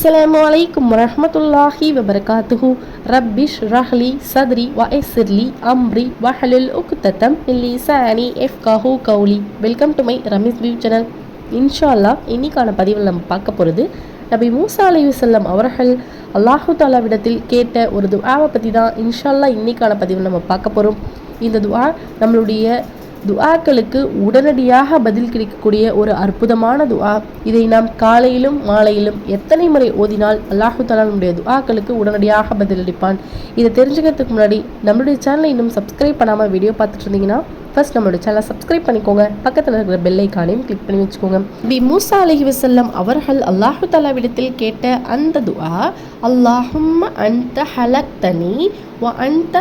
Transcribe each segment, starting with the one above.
அஸ்லாம் வலைக்கும் வரஹ்மத்துல்லாஹி வபரகாத்துஹு ரப்பிஷ் ரஹ்லி சத்ரி வ எஸ்ர்லி அம்ரி வஹலுல் உக்தத்தம் எஃப் கஹூ கௌலி welcome to my Ramees view channel இன்ஷால்லா இன்னைக்கான பதிவில் நம்ம பார்க்க போகிறது நபி மூசா அலைவி செல்லம் அவர்கள் அல்லாஹு தாலாவிடத்தில் கேட்ட ஒரு துஆவை பற்றி தான் இன்ஷால்லா இன்னைக்கான பதிவில் நம்ம பார்க்க போகிறோம் இந்த துஆ நம்மளுடைய துஆக்களுக்கு உடனடியாக பதில் கிடைக்கக்கூடிய ஒரு அற்புதமான துஆ. இதை நாம் காலையிலும் மாலையிலும் எத்தனை முறை ஓதினால் அல்லாஹு தாலா நம்முடைய துஆக்களுக்கு உடனடியாக பதிலளிப்பான் இதை தெரிஞ்சுக்கிறதுக்கு முன்னாடி நம்மளுடைய சேனலை இன்னும் சப்ஸ்கிரைப் பண்ணாமல் வீடியோ பார்த்துட்டு இருந்தீங்கன்னா ஃபர்ஸ்ட் நம்மளுடைய சேனலை சப்ஸ்கிரைப் பண்ணிக்கோங்க. பக்கத்தில் இருக்கிற பெல்லைக்கானையும் கிளிக் பண்ணி வச்சுக்கோங்க. பி மூசா அலஹி வசல்லம் அவர்கள் அல்லாஹு தாலாவிடத்தில் கேட்ட அந்த துஆ அல்லாஹும் அந்த ஹலக்தனி வ அந்த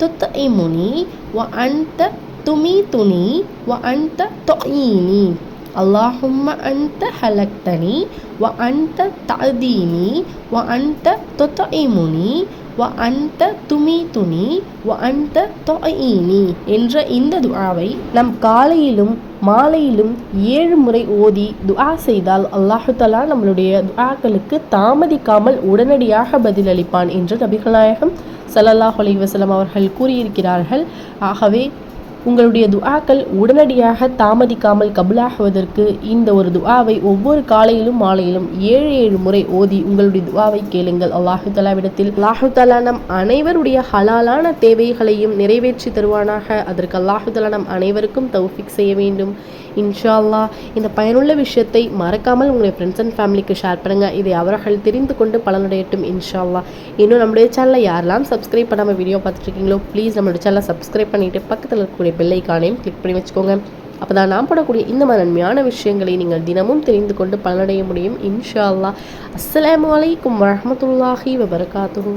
துத்தை வ wa anta tumituni wa anta tu'ini Allahumma anta halaktani wa anta ta'dini wa anta tut'imuni வ அந்த துமி துணி வ அந்த தொயினி என்ற இந்த துஆவை நம் காலையிலும் மாலையிலும் ஏழு முறை ஓதி துஆ செய்தால் அல்லாஹு தலா நம்மளுடைய துவாக்களுக்கு தாமதிக்காமல் உடனடியாக பதிலளிப்பான் என்று நபிகள் நாயகம் சல்லல்லாஹ் அலி வசலம் அவர்கள் கூறியிருக்கிறார்கள். ஆகவே உங்களுடைய துஆக்கள் உடனடியாக தாமதிக்காமல் கபுலாகுவதற்கு இந்த ஒரு துஆவை ஒவ்வொரு காலையிலும் மாலையிலும் ஏழு ஏழு முறை ஓதி உங்களுடைய துஆவை கேளுங்கள். அல்லாஹு தலாவிடத்தில் அல்லாஹு தலா நம் அனைவருடைய ஹலாலான தேவைகளையும் நிறைவேற்றி தருவானாக. அதற்கு அல்லாஹு தலா நம் அனைவருக்கும் தௌஃபிக் செய்ய வேண்டும். இன்ஷா அல்லாஹ் இந்த பயனுள்ள விஷயத்தை மறக்காமல் உங்களுடைய ஃப்ரெண்ட்ஸ் அண்ட் ஃபேமிலிக்கு ஷேர் பண்ணுங்கள் இதை அவர்கள் தெரிந்து கொண்டு பலனடையட்டும் இன்ஷா இன்னும் நம்முடைய சேனலை யாரெல்லாம் சப்ஸ்கிரைப் பண்ணாமல் வீடியோ பார்த்துட்டு இருக்கீங்களோ ப்ளீஸ் நம்மளுடைய சேனலை சப்ஸ்கிரைப் பண்ணிவிட்டு பக்கத்தில் இருக்கக்கூடிய பெல் ஐக்கானையும் கிளிக் பண்ணி வச்சுக்கோங்க. அப்போ தான் நான் போடக்கூடிய இந்த மாதிரி நன்மையான விஷயங்களை நீங்கள் தினமும் தெரிந்து கொண்டு பலனடைய முடியும். இன்ஷா அல்லாஹ். அஸ்லாம் அலைக்கும் வரமத்துல்லாஹி வபரகாத்துஹு.